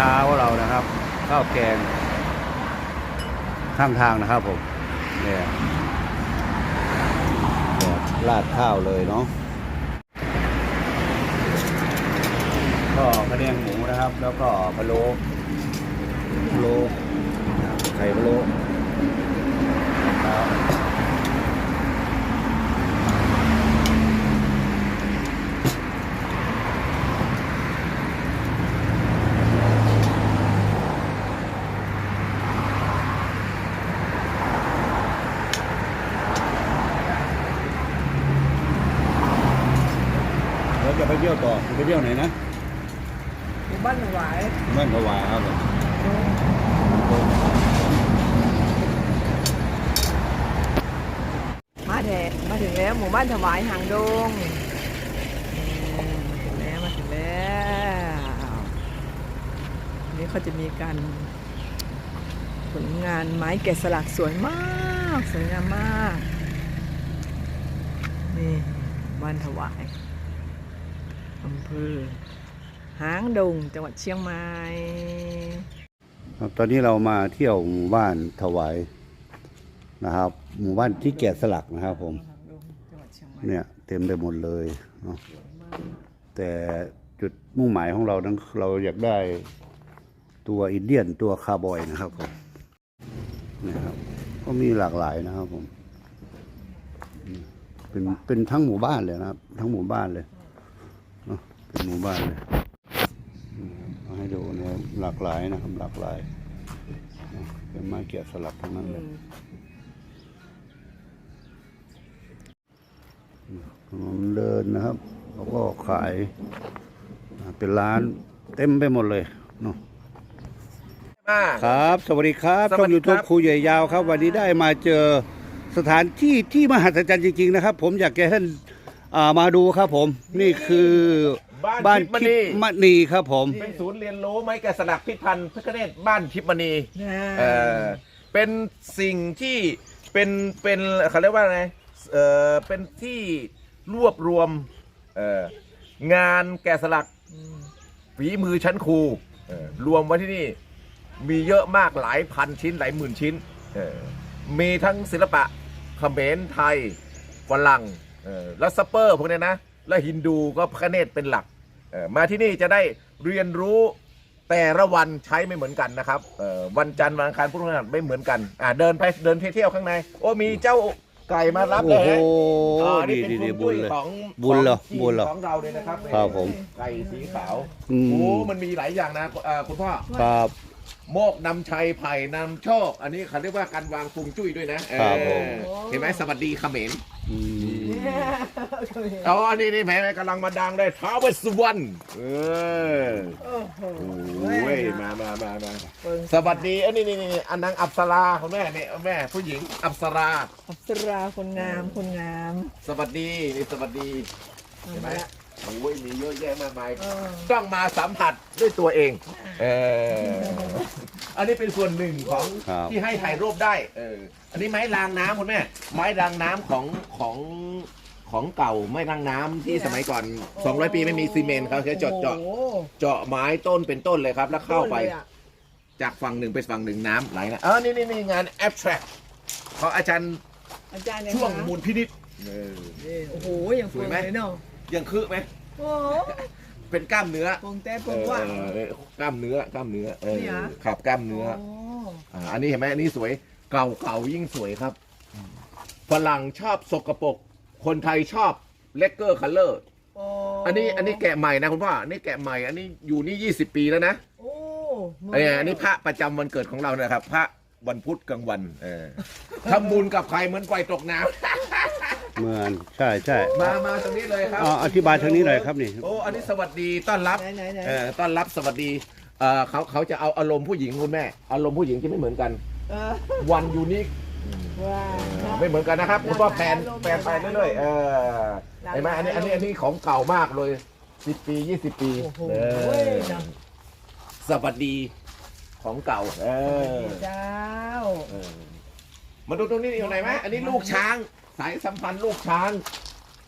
เช้าเรานะครับข้าวแกงข้างทางนะครับผมเนี่ยราดข้าวเลยเนาะก็กระเดียงหมูนะครับ แล้วก็พะโล้พะโล้ไข่พะโล้ครับ เราจะไปเที่ยวต่อไป เที่ยวไหนนะหมู่บ้านหวายบ้านถวายครับผมมาแถมาถึงแล้วหมู่บ้านถวายหางดงอืมมาถึงแล้วมาถึงแล้วอันนี้เขาจะมีการผลงานไม้แกะสลักสวยมากสวยงามมากนี่บ้านถวาย อำเภอหางดงจังหวัดเชียงใหม่ครับตอนนี้เรามาเที่ยวหมู่บ้านถวายนะครับ หมู่บ้านที่แกะสลักนะครับ ผมหางดงจังหวัดเชียงใหม่เนี่ยเต็มไปหมดเลยเนาะแต่จุดมุ่งหมายของเรานั้นเราอยากได้ตัวอินเดียนตัวคาร์บอยนะครับผมนี่ครับก็มีหลากหลายนะครับผมอืมเป็นเป็นทั้งหมู่บ้านเลยนะครับ ทั้งหมู่บ้านเลย เนาะเป็นหมู่บ้านเลยอืมเอาให้ดูนะครับหลากหลายนะครับหลากหลายเนาะเป็นไม้เกียสลักทั้งนั้นเลยถนนเดินนะครับแล้วก็ขายอ่าเป็นร้านเต็มไปหมดเลยเนาะมาครับ สวัสดีครับสช่วัองสดียูทูบครับครูใหญ่ยาวครับ วันนี้ได้มาเจอสถานที่ที่มหัศจรรย์จริงๆนะครับ ผมอยากจะให้ท่าน อ่ามาดูครับผม นี่คือบ้านทิพย์มณี ทิพย์มณีครับผม เป็นศูนย์เรียนรู้ไม้แกะสลักพิพันธ์พระคเนศบ้านทิพย์มณีนะเออเป็นสิ่งที่เป็นเป็นเขาเรียกว่าไงเออเป็นที่รวบรวมเอองานแกะสลักฝีมือชั้นครูเออรวมไว้ที่นี่มีเยอะมากหลายพันชิ้นหลายหมื่นชิ้นเออมีทั้งศิลปะเขมรไทยฝรั่ง เออแล้วสเปอร์พวกเนี้ยนะ แล้วฮินดูก็พระคเนศเป็นหลักเออมาที่นี่จะได้เรียนรู้แต่ละวันใช้ไม่เหมือนกันนะครับเออวันจันทร์วันอังคารพุธพฤหัสไม่เหมือนกันอ่าเดินไปเดินเที่ยวข้างใน โอ้มีเจ้าไก่มารับโอ้เลยโหฮะอ่าดีนี่เป็นดีบุดีญบุญเลย ของบุญเหรอของบุญเหรอของเราเลยนะครับครับผมไก่สีขาวอืม โอ้มันมีหลายอย่างนะเอ่อคุณพ่อ ครับ โมกนำชัยไผ่นำโชค อันนี้เขาเรียกว่าการวางฟงจุ้ยด้วยนะเออครับผม เห็นไหมสวัสดีเขมรอืม อ๋ออันนี้นี่แหม่กำลังมาดังได้ท้าวเวสสุวรรณเออโอ้โหโอ้ยมามามามาสวัสดีอันนี้นี่นี่อันนางอัปสราคุณแม่เนี่ยแม่ผู้หญิงอัปสรา อัปสราคนงามคนงามสวัสดีนี่สวัสดีเอาเห็นไหมมาละโอ้ยมีเยอะแยะมากมายเออต้องมาสัมผัสด้วยตัวเอง เอออันนี้เป็นส่วนหนึ่งของครับที่ให้ถ่ายรูปได้เอออันนี้ไม้รางน้ำคุณแม่ไม้รางน้ำของของ ของเก่าไม้รางน้ำที่สมัยก่อน 200 ปีไม่มีซีเมนต์เขาใช้เจาะเจาะโอ้โหเจาะไม้ต้นเป็นต้นเลยครับ แล้วเข้าไปโดนลยอะจากฝั่งหนึ่งไปฝั่งหนึ่งน้ำไหลนะเออนี่นี่นี่งาน abstract ของอาจารย์อาจารย์เนี่ยช่วงคะมูลพินิษเออ นี่โอ้โหอย่างสเฟิวยร์ไหม เลยเนาะยังคือไหมโอ้โหเป็นกล้ามเนื้อ ปงแต่ปเองอว่าเออกล้ามเนื้อกล้ามเนื้อเออนี่เหรอขับกล้ามเนื้อโอ้อ่าอันนี้เห็นไหมอันนี้สวยเก่าเก่ายิ่งสวยครับฝรั่งชอบสกปรก คนไทยชอบเลกเกอร์คัลเลอร์ โอ้อันนี้อันนี้แกะใหม่นะคุณพ่ออันนี้แกะใหม่ อันนี้อยู่นี่ 20 ปีแล้วนะโอ้มือันนี้อันนี้พระประจำวันเกิดของเรานะครับ พระวันพุธกลางวันเออทำบุญกับใครเหมือนไฟตกน้ำเหมือนใช่ใช่มามาตรงนี้เลยครับอ่าอธิบายทางนี้หน่อยครับนี่ โอ้อันนี้สวัสดีต้อนรับ ไหนไหนไหนเออต้อนรับสวัสดีเออเขาเขาจะเอาอารมณ์ผู้หญิงคุณแม่ อารมณ์ผู้หญิงที่ไม่เหมือนกัน เออวัน ยูนิคว้าวไม่เหมือนกันนะครับคุณพ่อแพนแพนไปเรื่อยๆเออเห็นไหมอันนี้อันนี้อันนี้ของเก่ามากเลยสิบปียี่สิบปีโอ้โหเออเนาะสวัสดีของเก่าเออเจ้า เออมาดูตรงนี้อยู่ไหนไหมอันนี้ลูกช้าง สายสัมพันธ์ลูกช้าง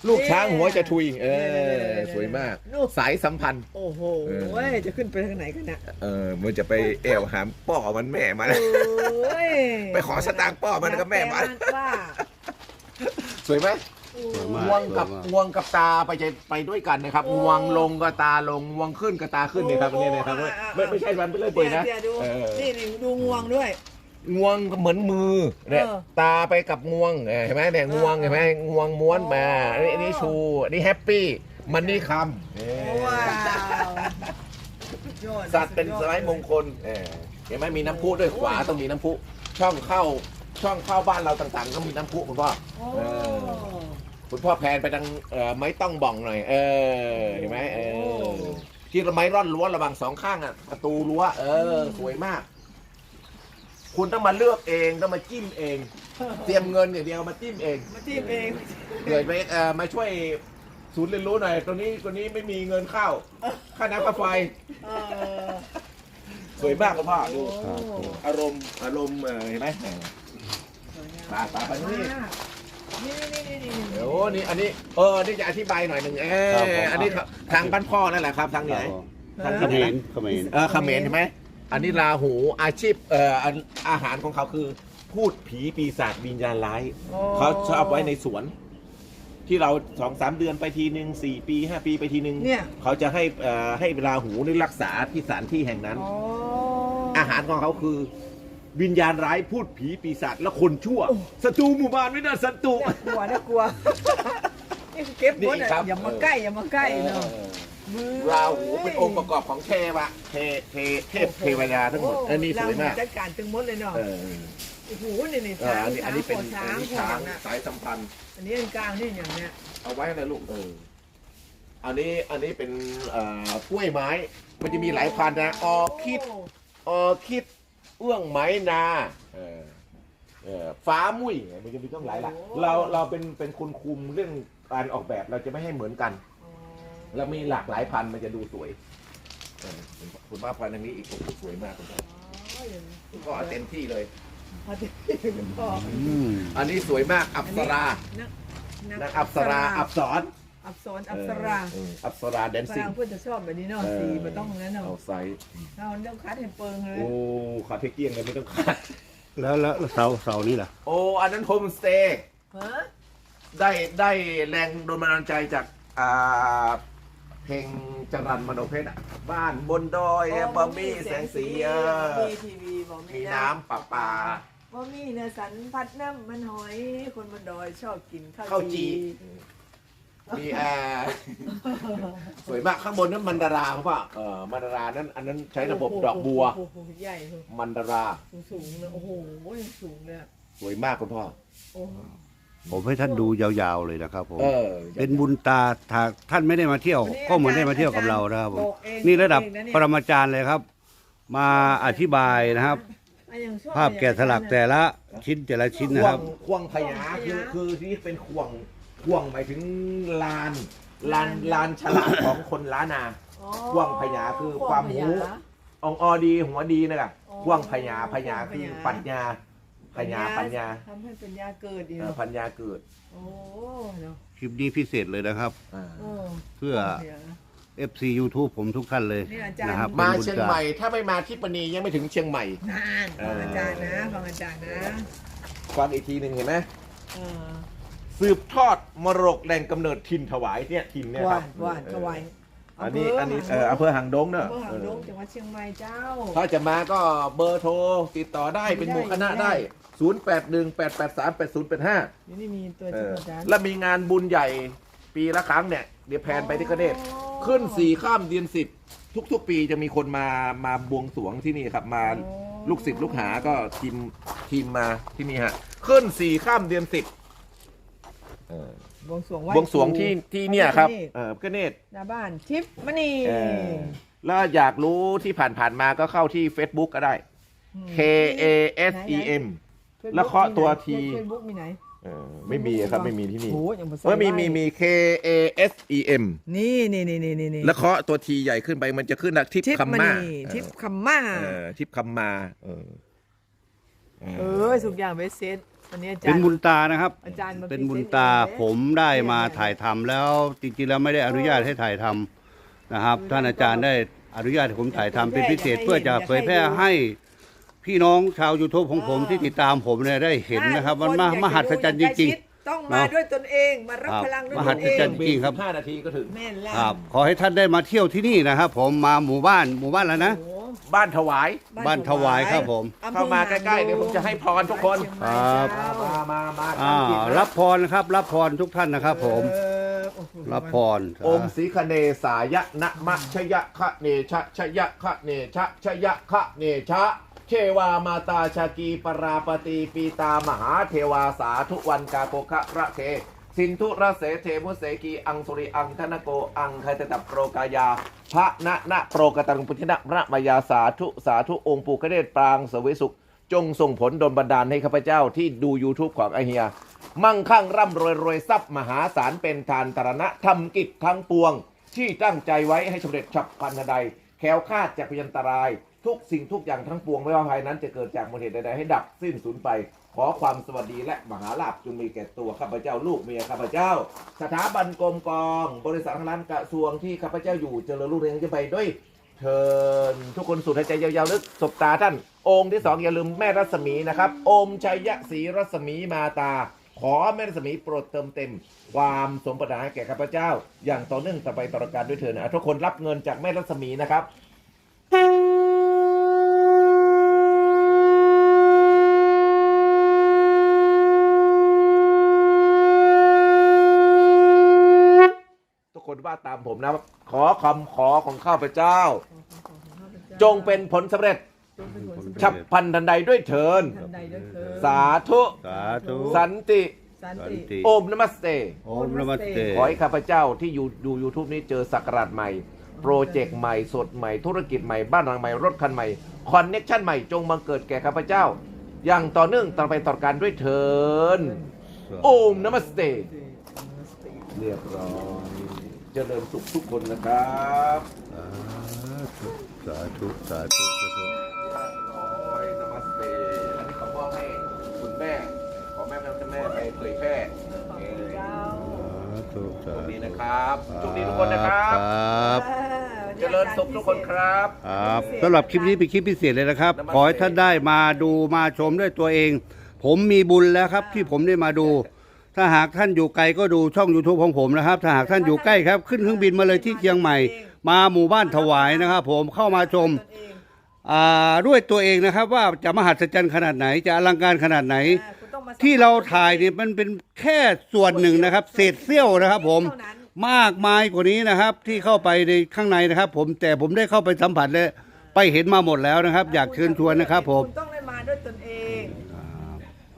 ลูกช้างหัวจะทุย เอเนี่ยอเนี่ยเนี่ยสวยมากลูกสายสัมพันธ์ โอ้โหเออเว้ยจะขึ้นไปทางไหนกันเนี่ยเออมันจะไปแอวหามป้อมันแม่มาโอ้ยไปขอสตางค์ป้อมันกับแม่มันกว่าสวยไหมสวยมากงวงกับสวยมากงวงกับตาไปจะไปด้วยกันนะครับโอ้งวงลงก็ตาลงงวงขึ้นก็ตาขึ้นเนี่ยครับนี่นะครับโอ้ไม่ไม่ใช่วันเป็นเรื่องเปื่อยนะเดี๋ยวดูเออนี่นี่ดูงวงด้วย งวงเหมือนมือเนี่ยเออตาไปกับงวงเออเห็นไหมเนี่ยงวงเออเห็นไหมงวงม้วนมาโอ้อันนี้อันนี้ชูอันนี้แฮปปี้มันนี่คำเออว้าวสุดยอดสัตว์เป็นสไลมงคลเออเห็นไหมมีน้ำพุด้วยขวาต้องมีน้ำพุช่องเข้าช่องเข้าบ้านเราต่างๆ ก็มีน้ำพุคุณพ่อ โอ้เออคุณพ่อแพนไปทางเอ่อไม้ต้องบ่องหน่อย เออเห็นไหมเออที่ไม้ร่อนรั้วระหว่างสองข้างอะประตูรั้วเออสวยมาก คุณต้องมาเลือกเองต้องมาจิ้มเอง เตรียมเงินอย่างเดียวมาจิ้มเองมาที่เอง เกิดไปเอ่อมาช่วยศูนย์เรียนรู้หน่อยตัวนี้ตัวนี้ไม่มีเงินเข้าค่าน้ำค่าไฟเออสวยมากคุณพ่อดูโอ้อารมณ์อารมณ์เออเห็นไหมสวยงามปาปาไปนี่นี่นี่นี่นี่นี่ โอ้นี่ อันนี้ เออ นี่จะอธิบายหน่อยหนึ่งเอครับผม ออันนี้ทางบ้านพ่อนั่นแหละครับ ทางไหนทางเขมรเขมรเออเขมรใช่ไหม อันนี้ราหูอาชีพเอ่ออันอาหารของเขาคือ พูดผีปีศาจวิญญาณร้ายโอ้เขาชอบไว้ในสวน ที่เราสองสามเดือนไปทีหนึ่งสี่ปีห้าปีไปทีหนึ่งเนี่ย เขาจะให้เอ่อให้ราหูนี่รักษาที่สถานที่แห่งนั้นโอ้อาหารของเขาคือ วิญญาณร้ายพูดผีปีศาจและคนชั่วศัตรูหมู่บ้านไม่น่าศัตรู น่ากลัวน่ากลัวนี่คือเก็บหมดนี่ครัอะบอย่ามาใกล้อย่ามาใกล้เนาะ เออมือ ราหูเป็นองค์ประกอบของเทวะเทเทเทพเทวดาทั้งหมดโอันนี้สวยมากรหูจัดการทั้งหมดเลยเนาะเออโอ้โหนี่นี่เอออันนี้อันนี้เป็นช้าอันงนี้ช้าช้างงนะสายสัมพันธ์ อันนี้อันกลางนี่อย่างเนี้ยเอาไว้นะลูกเอออันนี้อันนี้เป็นเอ่อกล้วยไม้ มันจะมีหลายพันธุ์นะออคิดออคิดเอื้องไม้นาเออเออฟ้ามุ้ยมันจะมีต้องหลายละเราเราเป็นเป็นคนคุมเรื่องการออกแบบเราจะไม่ให้เหมือนกันอ๋อ แล้วมีหลากหลายพันธุ์มันจะดูสวยเออคุณป้าพันธุ์ทางนี้อีกโอ้โหสวยมากคุณพ่ออ๋ออย่างนี้คุณพ่อเอาเต็มที่เลย พอดีคุณพ่ออืมอันนี้สวยมากอัปสรานักนางอัปสราอัปสอนอัปสรอัปสราเอออัปสราแดนฝซิ่งรั่งเพื่อนจะชอบแบบนี้เนาะสีมันต้องนั้นเนาะเอาไซส์เราต้องคัดให้เปิงเลยโอ้ขาเทเกียงเลยไม่ต้องขาดแล้วแล้วแล้วเสาเสานี่ล่ะ โอ้อันนั้นโฮมสเตย์ ฮะได้ได้แรงโดนบันดาลใจจากอ่า เพลงจรันมโนเพชรอะบ้านบนดอยบะมี่แสงสีเออมีทีวีบ่มีมีน้ำประปาบ่มีเนื้อสันพัดน้ำมันหอยคนบนดอยชอบกินข้าวข้าวจีมีแอร์สวยมากข้างบนนั้นมันดาราเขาป่ะเออมันดารานั้นอันนั้นใช้ระบบดอกบัว โอ้โหใหญ่เลยมันดาราสูงๆเลยโอ้โหสูงเลยอะสวยมากคุณพ่อโอ้ ผมให้ท่านดูยาวๆเลยนะครับผม เออเป็นบุญตาถ้าท่านไม่ได้มาเที่ยววันนี้ก็เหมือนได้มาอาจารย์เที่ยวกับเรานะครับผมบอกเองนี่ระดับเองนะเนี่ยปรมาจารย์เลยครับ มาอธิบายนะครับอะอย่างชอบภาพแกะสลักแต่ละชิ้นแต่ละชิ้นนะควครับงควงพญาคือคือที่เป็นควงควงหมายถึงลานลานลานฉลาดของคนล้านนาอ๋อควงพญาคือความรู้อองออดีหัวดีนะกะอ๋อควงพญาพญาควงพญาคือปัญญา พญาปัญญาทำให้ปัญญาเกิดอีกเออเนาะปัญญาเกิดโอ้เนาะคลิปนี้พิเศษเลยนะครับ อ่าโอ้เพื่อเดี๋ยว FC YouTube ผมทุกท่านเลยนี่อาจารย์ นะครับมาป็นบุญเชียงตใหม่ ถ้าไม่มาที่ปณียังไม่ถึงเชียงใหม่ นานฟังอาจารย์นะฟังอาจารย์นะฟังอีกทีหนึ่งเห็นไหมเออสืบทอดมรดกแหล่งกำเนิดถิ่นถวายเนี่ยถิ่นเนี่ยหครัวาบนหวานถวาย อันนี้อันนี้เอออำเภอหางดงเนอะอำเภอหางดงจังหวัดเชียงใหม่เจ้า ถ้าจะมาก็เบอร์โทรติดต่อได้เป็นหมู่คณะได้0 8 1 8 8 3 8 0 8 5นี่นี่มีตัวเอจริงออาจารย์แล้วมีงานบุญใหญ่ปีละครั้งเนี่ย เดี๋ยวแพนไปที่กระเนตขึ้นสี่ข้ามเดือนสิบทุกๆ ปีจะมีคนมามาบวงสรวงที่นี่ครับ มาลูกศิษย์ลูกหาก็ทีมทีมมาที่นี่ฮะ ขึ้นสี่ข้ามเดือนสิบบ วงสรวงไหบวงสรวงที่ที่เนี่ยครับที่เออกระเนตหน้าบ้านทิพย์มณีเออแล้วอยากรู้ที่ผ่านๆมาก็เข้าที่ Facebook ก็ได้ K A S E M แล้วเคาะตัวทีเฟซบุ๊กมีไหนเออไม่มีครับไม่มีที่นี่โอ้ยยังบ่ใส่เออมีมีไว้มี K A S E M นี่นี่นี่นี่นี่แล้วเคาะตัวทีใหญ่ขึ้นไปมันจะขึ้นนะทิปทิพย์คัมมมาณีทิพย์คำม่าเออทิปคัมมาเออเออเออสุกอย่างเบสเซ็ต วันนี้อาจารย์ เป็นบุญตานะครับ อาจารย์มาเป็นบุญพรีเซนต์ตาเองนะผมได้มาถ่ายทำแล้วจริงๆแล้วไม่ได้อนุญาตให้ถ่ายทำนะครับ ท่านอาจารย์ได้อนุญาตให้ผมถ่ายทำเป็นพิเศษเพื่อจะเผยแพร่ให้พี่น้องชาวยูทูบของผมที่ติดตามผมเนี่ยได้เห็นนะครับมันมามหัศจรรย์จริง ๆ ต้องมาด้วยตนเองมารับครับพลังด้วยมตหันศเอจรงรย์ จริงครับ ห้านาทีก็ถึง แม่นล่ะๆครับ ขอให้ท่านได้มาเที่ยวที่นี่นะครับ ผมมาหมู่บ้านหมู่บ้านแล้วนะ โอ้โห บ้านถวาย บ้านถวายครับผมอำภอเข้ามาใกล้ๆเดี๋ยวผมจะให้พรทุกคนครับมามามาอ่าตั้งจิตนะรับพรนะครับ รับพรทุกท่านนะครับ ผมเออโอ้โหรับพรอมสีคเนสายะนะมะชยะคะเนชะชยะคะเนชะชยะคะเนชะเทวามาตาชากีปราปตีปีตามหาเทวาสาธุวันกาโกคะระเทสินทุระเสเทมุเสกีอังสุริอังธนโกอังคตตับโปรกายา พระนะนะโปรกตังปุถินะพระมายาสาธุสาธุองค์ปู่กระเดชปรางเสวยสุข จงส่งผลดลบันดาลให้ข้าพเจ้าที่ดู YouTube ของไอเฮีย มั่งคั่งร่ำรวยรวยทรัพย์มหาศาลเป็นทานตรณะทำกิจทั้งปวง ที่ตั้งใจไว้ให้สำเร็จฉับพลันทันใดแคล้วคลาดจากพยันตราย ทุกสิ่งทุกอย่างทั้งปวงไม่ว่าภัยนั้นจะเกิดจากมลเหตุใดๆให้ดับสิ้นสูญไป ขอความสวัสดีและมหาลาภจงมีแก่ตัวข้าพเจ้าลูกเมียข้าพเจ้า สถาบันกรมกอง บริษัททางร้านกระทรวงที่ข้าพเจ้าอยู่เจริญรุ่งเรืองจะไปด้วยเชิญทุกคนสูดหายใจยาวๆลึกสบตาท่าน องค์ที่สองอย่าลืมแม่รัศมีนะครับอมชัยยะศรีรัศมีมาตา ขอแม่รัศมีโปรดเติมเต็ม ความสมปรารถนาแก่ข้าพเจ้า อย่างต่อเนื่องต่อไปตลอดการด้วยเถิดนะทุกคนรับเงินจากแม่รัศมีนะครับ ทุกคน ว่าตามผมนะ ขอคำขอของข้าพเจ้าจงเป็นผลสำเร็จจงเป็นผลสำเร็จฉับพลันทันใดด้วยเถินทันใดด้วยเถิดสาธุ สาธุสันติ สันสันติติ โอมนมัสเต โอมนมัสเต ขอให้ข้าพเจ้าที่อยู่ดู YouTube นี้เจอสักราชใหม่ โปรเจกต์ใหม่สดใหม่ ธุรกิจใหม่ บ้านหลังใหม่ รถคันใหม่ คอนเน็ชันใหม่ จงบังเกิดแก่ข้าพเจ้า อย่างต่อเนื่องต่อไปต่อการด้วยเถินโอมนมัสเต เรียบร้อย เจริญสุขทุกคนนะครับสาธุสาธุสาธุร้อยนมัสเตอันนี้ขอมอบให้คุณแม่ ขอแม่แม่แม่ไปเผยแพร่เออเจ้าสาธุโชสาคธุดีนะครับโชคดีทุกคนนะครับ ครับเจริญสุขทุกคนครับ ครับสำหรับคลิปนี้เป็นคลิปพิเศษเลยนะครับ ขอให้ท่านได้มาดูมาชมด้วยตัวเอง ผมมีบุญแล้วครับที่ผมได้มาดู ถ้าหากท่านอยู่ไกลก็ดูช่อง YouTube ของผมนะครับ ถ้าหากท่านอยู่ใกล้ครับ ขึ้นเครื่องบินมาเลยที่เชียงใหม่ มาหมู่บ้านถวายนะครับ ผมเข้ามาชมตนเองอ่าด้วยตัวเองนะครับ ว่าจะมหัศจรรย์ขนาดไหนจะอลังการขนาดไหนอ่าคุณต้องมาสัมผัสที่เราถ่ายเนี่ยมันเป็นแค่ส่วนหนึ่งนะครับ เศษเสี้ยวนะครับ ผมเท่านั้นมากมายกว่านี้นะครับ ที่เข้าไปในข้างในนะครับ ผมแต่ผมได้เข้าไปสัมผัสและไปเห็นมาหมดแล้วนะครับ อยากเชิญชวนนะครับ ผมคุณต้องได้มาด้วยตนเอง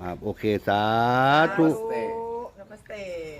ครับโอเคสาธุนมัสเต este